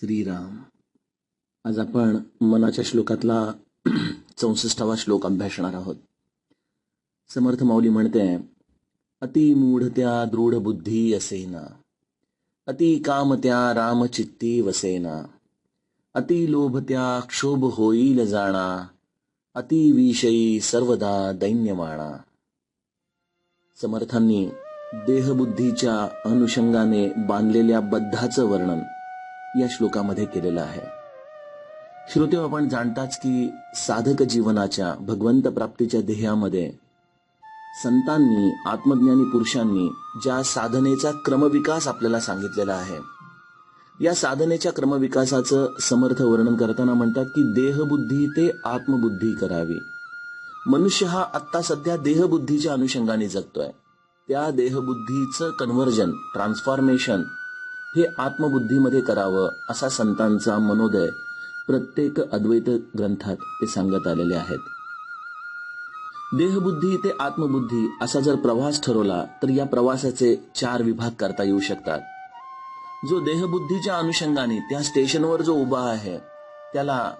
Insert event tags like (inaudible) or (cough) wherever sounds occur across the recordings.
श्रीराम. आज आपण मनाच्या श्लोकातला (clears throat) चौसष्टावा श्लोक अभ्यासणार आहोत. समर्थ माऊली म्हणते अति मूढत्या दृढ बुद्धी असेना. अति कामत्या रामचित्ती वसेना. अति लोभत्या क्षोभ होईल जाणा. अति विषयी सर्वदा दैन्यमाणा. समर्थांनी देहबुद्धीच्या अनुषंगाने बांधलेल्या बद्धाचं वर्णन या श्लोकामध्ये केलेलं आहे. श्रोते आपण जाणताच की साधक जीवनाच्या भगवंत प्राप्तीच्या ध्येयामध्ये संतांनी आत्मज्ञानी पुरुषांनी ज्या साधनेचा क्रमविकास आपल्याला सांगितलेला आहे या साधनेच्या क्रमविकासाचं समर्थ वर्णन करताना म्हणतात की देहबुद्धी ते आत्मबुद्धी करावी. मनुष्य हा आत्ता सध्या देहबुद्धीच्या अनुषंगाने जगतोय. त्या देहबुद्धीचं कन्व्हर्जन ट्रान्सफॉर्मेशन हे आत्मबुद्धीमध्ये करावं असा संतांचा मनोदय प्रत्येक अद्वैत ग्रंथात ते सांगत आलेले आहेत. देहबुद्धी ते आत्मबुद्धी असा जर प्रवास ठरवला तर या प्रवासाचे चार विभाग करता येऊ शकतात. जो देहबुद्धीच्या अनुषंगाने त्या स्टेशनवर जो उभा आहे त्याला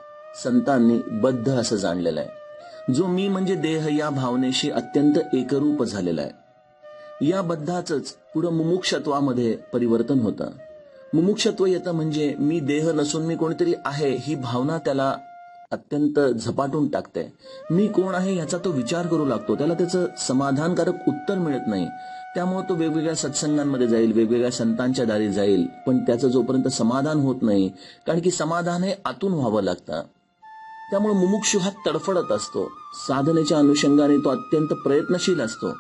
संतांनी बद्ध असं जाणलेलं आहे. जो मी म्हणजे देह या भावनेशी अत्यंत एकरूप झालेला आहे. या बद्धाच पुढं मुमुक्षत्वामध्ये परिवर्तन होतं. मुमुक्षत्व येतं म्हणजे मी देह नसून मी कोणतरी आहे ही भावना त्याला अत्यंत झपाटून टाकते. मी कोण आहे याचा तो विचार करू लागतो. त्याला त्याचं समाधानकारक उत्तर मिळत नाही. त्यामुळे तो वेगवेगळ्या सत्संगांमध्ये जाईल वेगवेगळ्या संतांच्या दारी जाईल पण त्याचं जोपर्यंत समाधान होत नाही कारण की समाधान हे आतून व्हावं लागतं. त्यामुळे मुमुक्षु हा तडफडत असतो. साधनेच्या अनुषंगाने तो अत्यंत प्रयत्नशील असतो.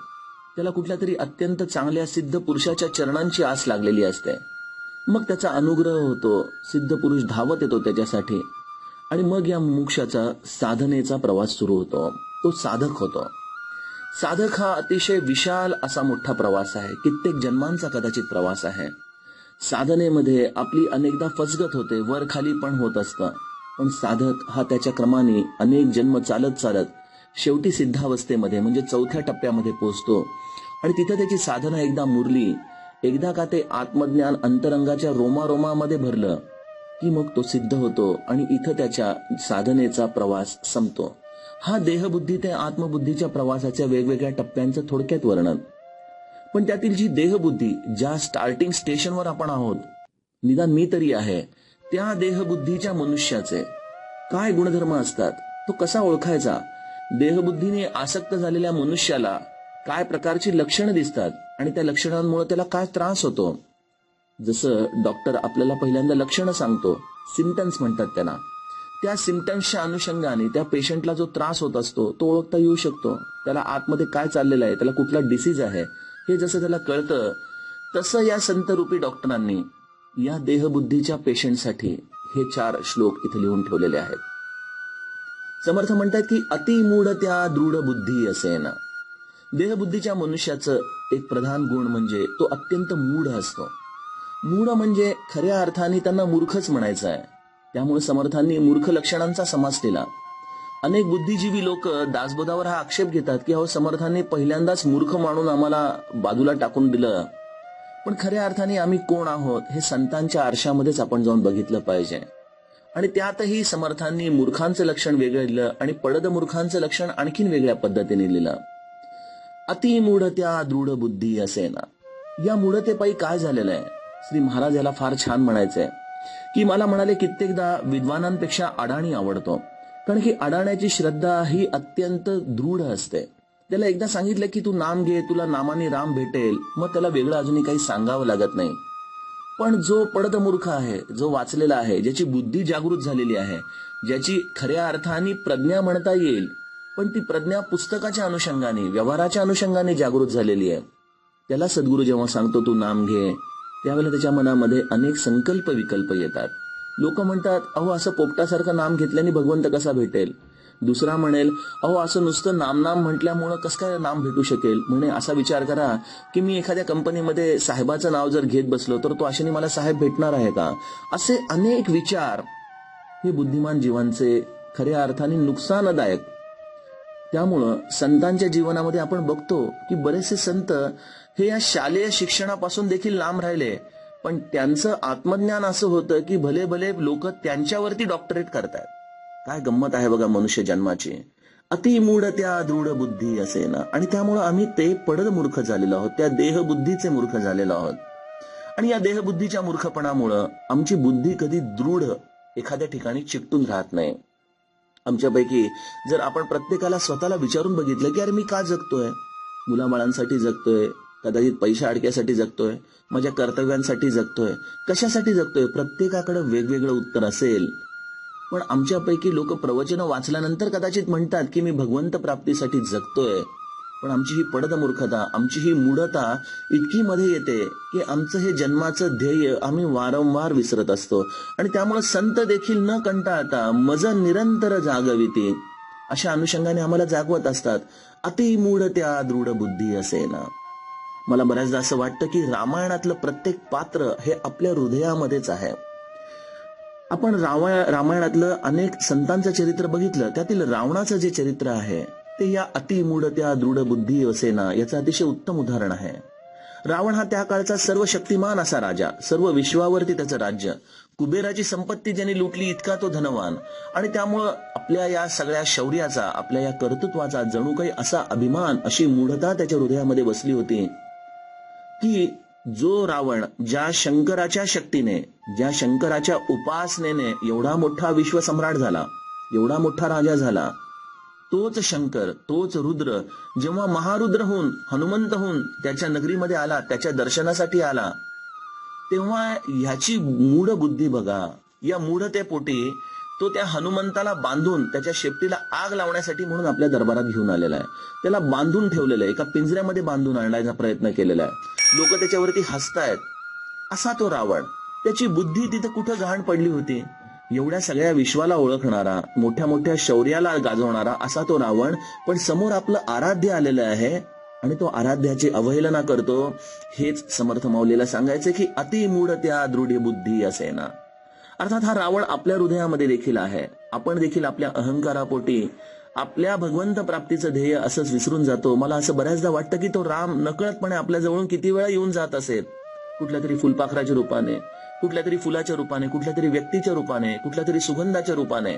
त्याला कुठल्या तरी अत्यंत चांगल्या सिद्ध पुरुषाच्या चरणांची आस लागलेली असते. मग त्याचा अनुग्रह होतो सिद्ध पुरुष धावत येतो त्याच्यासाठी. आणि मग या मोक्षाचा साधनेचा प्रवास सुरू होतो. तो साधक होतो. साधक हा अतिशय विशाल असा मोठा प्रवास आहे. कित्येक जन्मांचा कदाचित प्रवास आहे. साधनेमध्ये आपली अनेकदा फसगत होते वर खाली पण होत असतं. पण साधक हा त्याच्या क्रमाने अनेक जन्म चालत चालत शेवटी सिद्धावस्थेमध्ये म्हणजे चौथ्या टप्प्यामध्ये पोहोचतो. आणि तिथे त्याची साधना एकदा मुरली एकदा का ते आत्मज्ञान अंतरंगाच्या रोमारोमामध्ये भरलं की मग तो सिद्ध होतो आणि इथं त्याच्या साधनेचा प्रवास संपतो. हा देहबुद्धी ते आत्मबुद्धीच्या प्रवासाच्या वेगवेगळ्या टप्प्यांचं थोडक्यात वर्णन. पण त्यातील जी देहबुद्धी ज्या स्टार्टिंग स्टेशनवर आपण आहोत निदान मी तरी आहे त्या देहबुद्धीच्या मनुष्याचे काय गुणधर्म असतात तो कसा ओळखायचा? देहबुद्धीने आसक्त झालेल्या मनुष्याला काय प्रकारची लक्षणं दिसतात आणि त्या लक्षणांमुळे त्याला काय त्रास होतो? जसं डॉक्टर आपल्याला पहिल्यांदा लक्षणं सांगतो. सिमटम्स म्हणतात त्यांना. त्या सिमटम्सच्या अनुषंगाने त्या पेशंटला जो त्रास होत असतो तो ओळखता येऊ शकतो. त्याला आतमध्ये काय चाललेलं आहे त्याला कुठला डिसीज आहे हे जसं त्याला कळतं तसं या संतरूपी डॉक्टरांनी या देहबुद्धीच्या पेशंटसाठी हे चार श्लोक इथे लिहून ठेवलेले आहेत. समर्थ म्हणतात की अतिमूढ त्या दृढ बुद्धी असेना. देहबुद्धीच्या मनुष्याचं एक प्रधान गुण म्हणजे तो अत्यंत मूढ असतो. मूढ म्हणजे खऱ्या अर्थाने त्यांना मूर्खच म्हणायचं आहे. त्यामुळे समर्थांनी मूर्ख लक्षणांचा समास केला. अनेक बुद्धिजीवी लोक दासबोधावर हा आक्षेप घेतात की अहो समर्थांनी पहिल्यांदाच मूर्ख मानून आम्हाला बाजूला टाकून दिलं. पण खऱ्या अर्थाने आम्ही कोण आहोत हे संतांच्या आरशामध्येच आपण जाऊन बघितलं पाहिजे. आणि त्यातही समर्थांनी मूर्खांचं लक्षण वेगळं लिहिलं आणि पडद मूर्खांचं लक्षण आणखीन वेगळ्या पद्धतीने लिहिलं. अतिमूढत्या दृढ बुद्धी असे ना या मूढतेपायी काय झालेलं आहे? श्री महाराज याला फार छान म्हणायचंय. की मला म्हणाले कित्येकदा विद्वानांपेक्षा अडाणी आवडतो. कारण की अडाण्याची श्रद्धा ही अत्यंत दृढ असते. त्याला एकदा सांगितलं की तू नाम घे तुला नामाने राम भेटेल. मग त्याला वेगळं अजूनही काही सांगावं लागत नाही. पण जो पडद मूर्ख आहे जो वाचलेला आहे ज्याची बुद्धी जागृत झालेली आहे ज्याची खऱ्या अर्थाने प्रज्ञा म्हणता येईल पण ती प्रज्ञा पुस्तकाच्या अनुषंगाने व्यवहाराच्या अनुषंगाने जागृत झालेली आहे. त्याला सद्गुरू जेव्हा सांगतो तू नाम घे त्यावेळेला त्याच्या मनामध्ये अनेक संकल्प विकल्प येतात. लोक म्हणतात अहो असं पोपटासारखं नाम घेतल्याने भगवंत कसा भेटेल? दुसरा म्हणेल अहो असं नुसतं नाम नाम म्हटल्यामुळं कसं काय नाम भेटू शकेल? म्हणे असा विचार करा की मी एखाद्या कंपनीमध्ये साहेबाचं नाव जर घेत बसलो तर तो अशाने मला साहेब भेटणार आहे का? असे अनेक विचार हे बुद्धिमान जीवांचे खऱ्या अर्थाने नुकसानदायक त्यामुळं संतांच्या जीवनामध्ये आपण बघतो की बरेचसे संत हे या शालेय शिक्षणापासून देखील लांब राहिले. पण त्यांचं आत्मज्ञान असं होतं की भले भले लोक त्यांच्यावरती डॉक्टरेट करतायत. काय गंमत आहे बघा मनुष्य जन्माची. अतिमूढ त्या दृढ बुद्धी असे ना आणि त्यामुळं आम्ही ते पडद मूर्ख झालेलो आहोत. त्या देहबुद्धीचे मूर्ख झालेलो आहोत. आणि या देहबुद्धीच्या मूर्खपणामुळं आमची बुद्धी कधी दृढ एखाद्या ठिकाणी चिकटून राहत नाही. आमच्यापैकी. जर आपण प्रत्येकाला स्वतःला विचारून बघितलं की अरे मी का जगतोय? मुलाबाळांसाठी जगतोय कदाचित पैशा अडक्यासाठी जगतोय माझ्या कर्तव्यांसाठी जगतोय कशासाठी जगतोय? प्रत्येकाकडे वेगवेगळं उत्तर असेल. पण आमच्यापैकी लोक प्रवचनं वाचल्यानंतर कदाचित म्हणतात की मी भगवंत प्राप्तीसाठी जगतोय. पण आमची ही पडद मूर्खता आमची ही मूढता इतकी मध्ये येते की आमचं हे जन्माचं ध्येय आम्ही वारंवार विसरत असतो. आणि त्यामुळे संत देखील न कंटाळता मज निरंतर जागविते. अशा अनुषंगाने आम्हाला जागवत असतात. अति मूढ त्या दृढ बुद्धी असे ना मला बऱ्याचदा असं वाटतं की रामायणातलं प्रत्येक पात्र हे आपल्या हृदयामध्येच आहे. आपण रामायणातलं अनेक संतांचं चरित्र बघितलं त्यातील रावणाचं जे चरित्र आहे ते या अतिमूढ त्या दृढ बुद्धी असेना याचं अतिशय उत्तम उदाहरण आहे. रावण हा त्या काळचा सर्व शक्तिमान असा राजा सर्व विश्वावरती त्याचं राज्य. कुबेराची संपत्ती ज्याने लुटली इतका तो धनवान. आणि त्यामुळं आपल्या या सगळ्या शौर्याचा आपल्या या कर्तृत्वाचा जणू काही असा अभिमान अशी मूढता त्याच्या हृदयामध्ये बसली होती की जो रावण ज्या शंकराच्या शक्तीने ज्या शंकराच्या उपासनेने एवढा मोठा विश्वसम्राट झाला एवढा मोठा राजा झाला तोच शंकर तोच रुद्र जेव्हा महारुद्र होऊन हनुमंत होऊन त्याच्या नगरीमध्ये आला त्याच्या दर्शनासाठी आला तेव्हा ह्याची मूढ बुद्धी बघा. या मूढतेपोटी तो त्या हनुमंताला बांधून त्याच्या शेपटीला आग लावण्यासाठी म्हणून आपल्या दरबारात घेऊन आलेला आहे. त्याला बांधून ठेवलेलं आहे एका पिंजऱ्यामध्ये बांधून आणण्याचा प्रयत्न केलेला आहे. लोक त्याच्यावरती हसतायत. असा तो रावण. त्याची बुद्धी तिथे कुठं घाण पडली होती? एवढ्या सगळ्या विश्वाला ओळखणारा मोठ्या मोठ्या शौर्याला गाजवणारा असा तो रावण पण समोर आपलं आराध्य आलेलं आहे आणि तो आराध्याची अवहेलना करतो. हेच समर्थ माऊलीला सांगायचे की अति मूढ त्या दृढ बुद्धी असे ना अर्थात हा रावण आपल्या हृदयामध्ये देखील आहे. आपण देखील आपल्या अहंकारापोटी आपल्या भगवंत प्राप्तीचं ध्येय असंच विसरून जातो. मला असं बऱ्याचदा वाटतं की तो राम नकळतपणे आपल्या जवळून किती वेळा येऊन जात असेल कुठल्या तरी फुलपाखराच्या रूपाने. कुठल्या तरी फुलाच्या रूपाने कुठल्या तरी व्यक्तीच्या रूपाने कुठल्या तरी सुगंधाच्या रूपाने.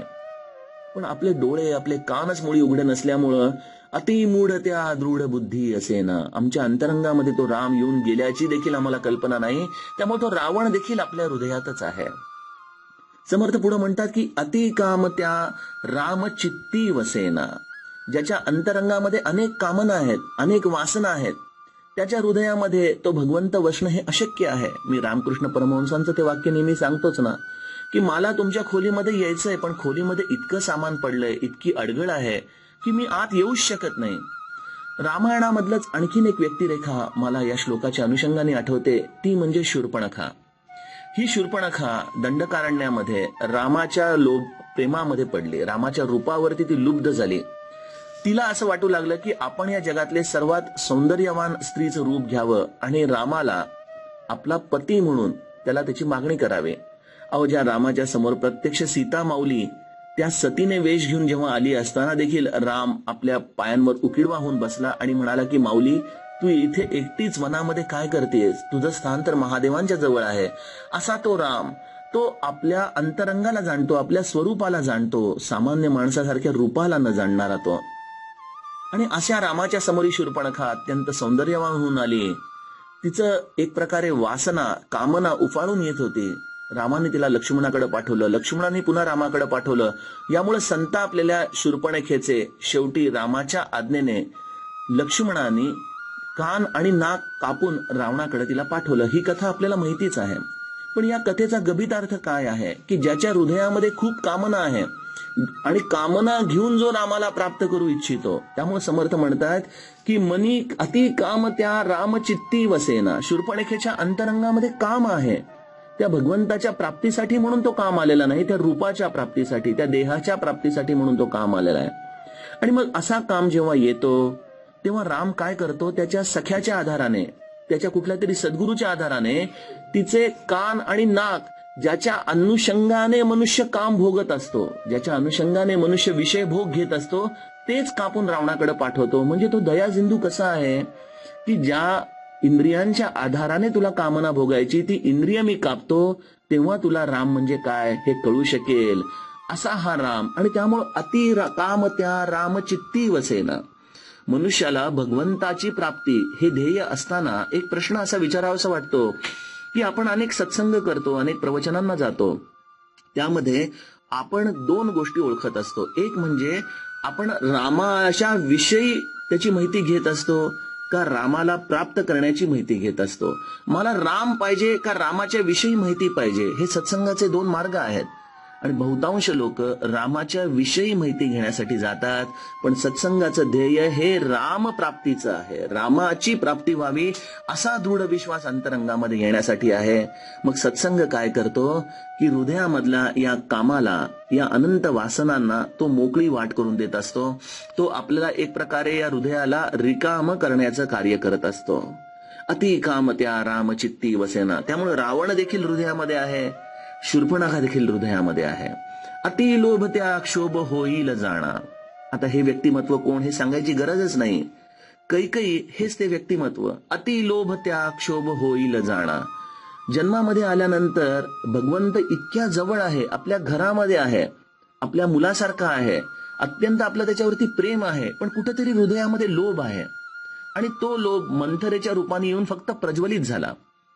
पण आपले डोळे आपले कानच मुळी उघडे नसल्यामुळं अतिमूढ त्या दृढ बुद्धी असे ना आमच्या अंतरंगामध्ये तो राम येऊन गेल्याची देखील आम्हाला कल्पना नाही. त्यामुळे तो रावण देखील आपल्या हृदयातच आहे. समर्थ पुढे म्हणतात की अति काम त्या राम चित्ती वसेना ज्याच्या अंतरंगामध्ये अनेक कामना आहेत अनेक वासना आहेत. त्याच्या हृदयामध्ये तो भगवंत वसणं हे अशक्य आहे. मी रामकृष्ण परमहंसांचं ते वाक्य नेहमी सांगतोच ना की मला तुमच्या खोलीमध्ये यायचंय पण खोलीमध्ये इतकं सामान पडलंय इतकी अडगळ आहे की मी आत येऊच शकत नाही. रामायणामधलंच आणखीन एक व्यक्तिरेखा मला या श्लोकाच्या अनुषंगाने आठवते ती म्हणजे शूर्पणखा. ही शूर्पणखा दंडकारण्यामध्ये रामाच्या लोभ प्रेमामध्ये पडली. रामाच्या रूपावरती ती लुब्ध झाली. तिला असं वाटू लागलं की आपण या जगातले सर्वात सौंदर्यवान स्त्रीचं रूप घ्यावं आणि रामाला आपला पती म्हणून त्याला त्याची मागणी करावी. अहो ज्या रामाच्या समोर प्रत्यक्ष सीता माऊली त्या सतीने वेश घेऊन जेव्हा आली असताना देखील राम आपल्या पायांवर उकिडवा होऊन बसला आणि म्हणाला की माऊली तू इथे एकटीच वनामध्ये काय करतेस? तुझं स्थान तर महादेवांच्या जवळ आहे. असा तो राम तो आपल्या अंतरंगाला जाणतो आपल्या स्वरूपाला जाणतो सामान्य माणसासारख्या रूपाला न जाणणारा तो. आणि अशा रामाच्या समोरी शूर्पणखा अत्यंत सौंदर्यवान होऊन आली. तिचं एक प्रकारे वासना कामना उफाळून येत होती. रामाने तिला लक्ष्मणाकडे पाठवलं. लक्ष्मणाने पुन्हा रामाकडे पाठवलं. यामुळे संतापलेल्या शूर्पणखेचे शेवटी रामाच्या आज्ञेने लक्ष्मणाने कान आणि नाक कापून रावणाकडे तिला पाठवलं. ही कथा आपल्याला माहितीच आहे. पण या कथेचा गभितार्थ काय आहे? की ज्याच्या हृदयामध्ये खूप कामना आहे. आणि कामना घेऊन जो रामाला प्राप्त करू इच्छितो त्यामुळे समर्थ म्हणतात की मनी अति काम त्या रामचित्ती वसेना. शूर्पणखेच्या अंतरंगामध्ये काम आहे. त्या भगवंताच्या प्राप्तीसाठी म्हणून तो काम आलेला नाही त्या रूपाच्या प्राप्तीसाठी त्या देहाच्या प्राप्तीसाठी म्हणून तो काम आलेला आहे. आणि मग असा काम जेव्हा येतो तेव्हा राम काय करतो? त्याच्या सख्याच्या आधाराने त्याच्या कुठल्या तरी सद्गुरूच्या आधाराने तिचे कान आणि नाक ज्याच्या अनुषंगाने मनुष्य काम भोगत असतो ज्याच्या अनुषंगाने मनुष्य विषय भोग घेत असतो तेच कापून रावणाकडे पाठवतो. म्हणजे तो दया कसा आहे? की ज्या इंद्रियांच्या आधाराने तुला कामना भोगायची ती इंद्रिय मी कापतो तेव्हा तुला राम म्हणजे काय हे कळू शकेल. असा हा राम. आणि त्यामुळं अति काम त्या राम चित्ती वसेना. मनुष्याला भगवंताची प्राप्ती हे ध्येय असताना एक प्रश्न असा विचारावासा वाटतो की आपण अनेक सत्संग करतो अनेक प्रवचनांना जातो. त्यामध्ये आपण दोन गोष्टी ओळखत असतो. एक म्हणजे आपण रामाच्या विषयी त्याची माहिती घेत असतो का रामाला प्राप्त करण्याची माहिती घेत असतो? मला राम पाहिजे का रामाच्या विषयी माहिती पाहिजे? हे सत्संगाचे दोन मार्ग आहेत. आणि बहुतांश लोक रामाच्या विषयी माहिती घेण्यासाठी जातात पण सत्संगाचं ध्येय हे राम प्राप्तीचं आहे. रामाची प्राप्ती व्हावी असा दृढ विश्वास अंतरंगामध्ये येण्यासाठी आहे. मग सत्संग काय करतो? की हृदयामधला या कामाला या अनंत वासनांना तो मोकळी वाट करून देत असतो. तो आपल्याला एक प्रकारे या हृदयाला रिकाम करण्याचं कार्य करत असतो. अति काम त्या रामचित्ती वसेना त्यामुळे रावण देखील हृदयामध्ये आहे. शूर्पणाखा देखील हृदयामध्ये आहे. अति लोभ त्या क्षोभ होईल जाणा. आता हे व्यक्तिमत्व कोण हे सांगायची गरजच नाही. कैकई हेच ते व्यक्तिमत्व. अति लोभ त्या क्षोभ होईल जाणा. जन्मामध्ये आल्यानंतर भगवंत इतक्या जवळ आहे आपल्या घरामध्ये आहे आपल्या मुलासारखा आहे. अत्यंत आपलं त्याच्यावरती प्रेम आहे पण कुठेतरी हृदयामध्ये लोभ आहे. आणि तो लोभ मंथरेच्या रूपाने येऊन फक्त प्रज्वलित झाला.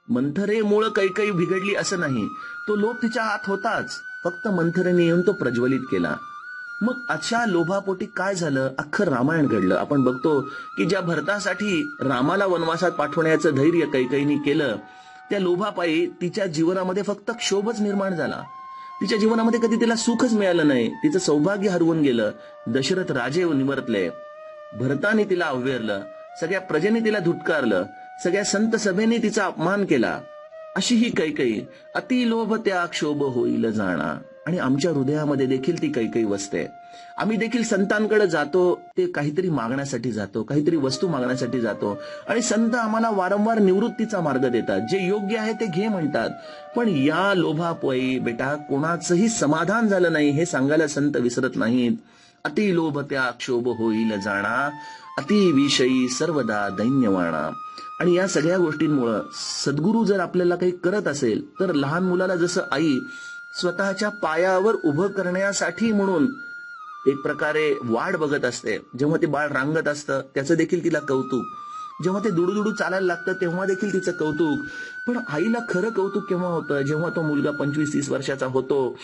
मंथरेमुळं काही काही बिघडली असं नाही. तो लोभ तिच्या हात होताच. फक्त मंथरेने येऊन तो प्रज्वलित केला. मग अशा लोभापोटी काय झालं? अख्खं रामायण घडलं. आपण बघतो की ज्या भरतासाठी रामाला वनवासात पाठवण्याचं धैर्य कैकईनी केलं त्या लोभापायी तिच्या जीवनामध्ये फक्त क्षोभच निर्माण झाला. तिच्या जीवनामध्ये कधी तिला सुखच मिळालं नाही. तिचं सौभाग्य हरवून गेलं. दशरथ राजे निवरतले. भरताने तिला अवहेरलं सगळ्या प्रजेने तिला धुटकारलं. सगळ्या संत सभेने तिचा अपमान केला. अशी ही कैकई अति लोभ त्या क्षोभ होईल जाणा. आणि आमच्या हृदयामध्ये देखील ती कैकई वसते. आम्ही देखील संतांकडे जातो ते काहीतरी मागण्यासाठी जातो काहीतरी वस्तू मागण्यासाठी जातो. आणि संत आम्हाला वारंवार निवृत्तीचा मार्ग देतात. जे योग्य आहे ते घे म्हणतात. पण या लोभापोई बेटा कोणाचंही समाधान झालं नाही हे सांगायला संत विसरत नाहीत. अति लोभ त्या क्षोभ होईल जाणा. अति विषयी सर्वदा दैन्यवाणा आणि या सगळ्या गोष्टींमुळं सद्गुरू जर आपल्याला काही करत असेल तर लहान मुलाला जसं आई स्वतःच्या पायावर उभं करण्यासाठी म्हणून एक प्रकारे वाट बघत असते. जेव्हा ते बाळ रांगत असतं त्याचं देखील तिला कौतुक. जेव्हा ते दुडूदुडू चालायला लागतं तेव्हा देखील तिचं कौतुक. पण आईला खरं कौतुक केव्हा होतं? जेव्हा तो मुलगा पंचवीस तीस वर्षाचा होतो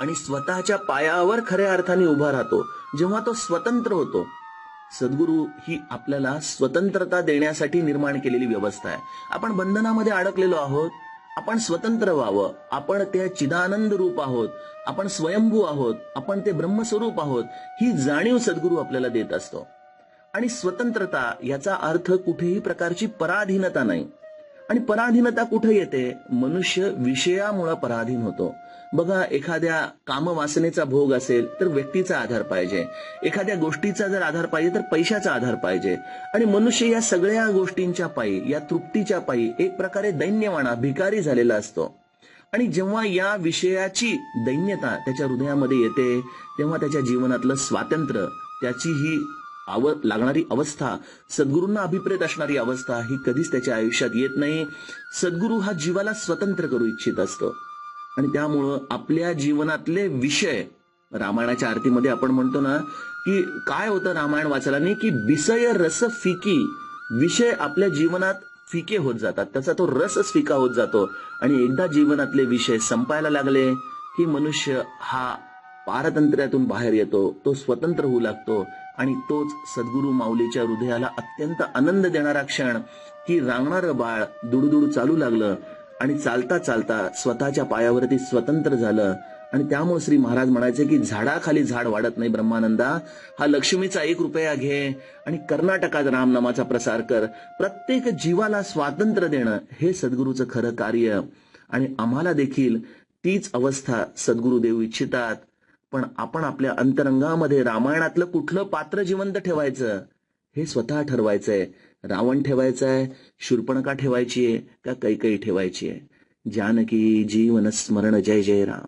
आणि स्वतःच्या पायावर खऱ्या अर्थाने उभा राहतो. जेव्हा तो स्वतंत्र होतो. सद्गुरू ही आपल्याला स्वतंत्रता देण्यासाठी निर्माण केलेली व्यवस्था आहे. आपण बंधनामध्ये अडकलेलो आहोत आपण स्वतंत्र व्हावं आपण त्या चिदानंद रूप आहोत आपण स्वयंभू आहोत आपण ते ब्रह्मस्वरूप आहोत ही जाणीव सद्गुरू आपल्याला देत असतो. आणि स्वतंत्रता याचा अर्थ कुठेही प्रकारची पराधीनता नाही. आणि पराधीनता कुठे येते? मनुष्य विषयामुळे पराधीन होतो. बघा एखाद्या कामवासनेचा भोग असेल तर व्यक्तीचा आधार पाहिजे. एखाद्या गोष्टीचा जर आधार पाहिजे तर पैशाचा आधार पाहिजे. आणि मनुष्य या सगळ्या गोष्टींच्या पायी या तृप्तीच्या पायी एक प्रकारे दैन्यवाणा भिकारी झालेला असतो. आणि जेव्हा या विषयाची दैन्यता त्याच्या हृदयामध्ये येते तेव्हा त्याच्या जीवनातलं स्वातंत्र्य त्याची ही आव लागणारी अवस्था सद्गुरूंना अभिप्रेत असणारी अवस्था ही कधीच त्याच्या आयुष्यात येत नाही. सद्गुरू हा जीवाला स्वतंत्र करू इच्छित असतो. आणि त्यामुळं आपल्या जीवनातले विषय रामायणाच्या आरतीमध्ये आपण म्हणतो ना की काय होतं रामायण वाचायला? नाही की विषय रस फिकी विषय आपल्या जीवनात फिके होत जातात. त्याचा तो रसच फिका होत जातो. आणि एकदा जीवनातले विषय संपायला लागले की मनुष्य हा पारतंत्र्यातून बाहेर येतो तो स्वतंत्र होऊ लागतो. आणि तोच सद्गुरू माऊलीच्या हृदयाला अत्यंत आनंद देणारा क्षण. की रांगणारं बाळ दुडुदुडू चालू लागलं आणि चालता चालता स्वतःच्या पायावरती स्वतंत्र झालं. आणि त्यामुळे श्री महाराज म्हणायचे की झाडाखाली झाड वाढत नाही ब्रह्मानंदा. हा लक्ष्मीचा एक रुपया घे आणि कर्नाटकात रामनामाचा प्रसार कर. प्रत्येक जीवाला स्वातंत्र्य देणं हे सद्गुरूचं खरं कार्य. आणि आम्हाला देखील तीच अवस्था सद्गुरू देऊ इच्छितात. पण आपण आपल्या अंतरंगामध्ये रामायणातलं कुठलं पात्र जिवंत ठेवायचं? हे स्वतः ठरवायचंय. रावण ठेवायचंय शूर्पणका ठेवायची आहे का कैकई ठेवायची आहे जानकी जीवन स्मरण जय जय राम.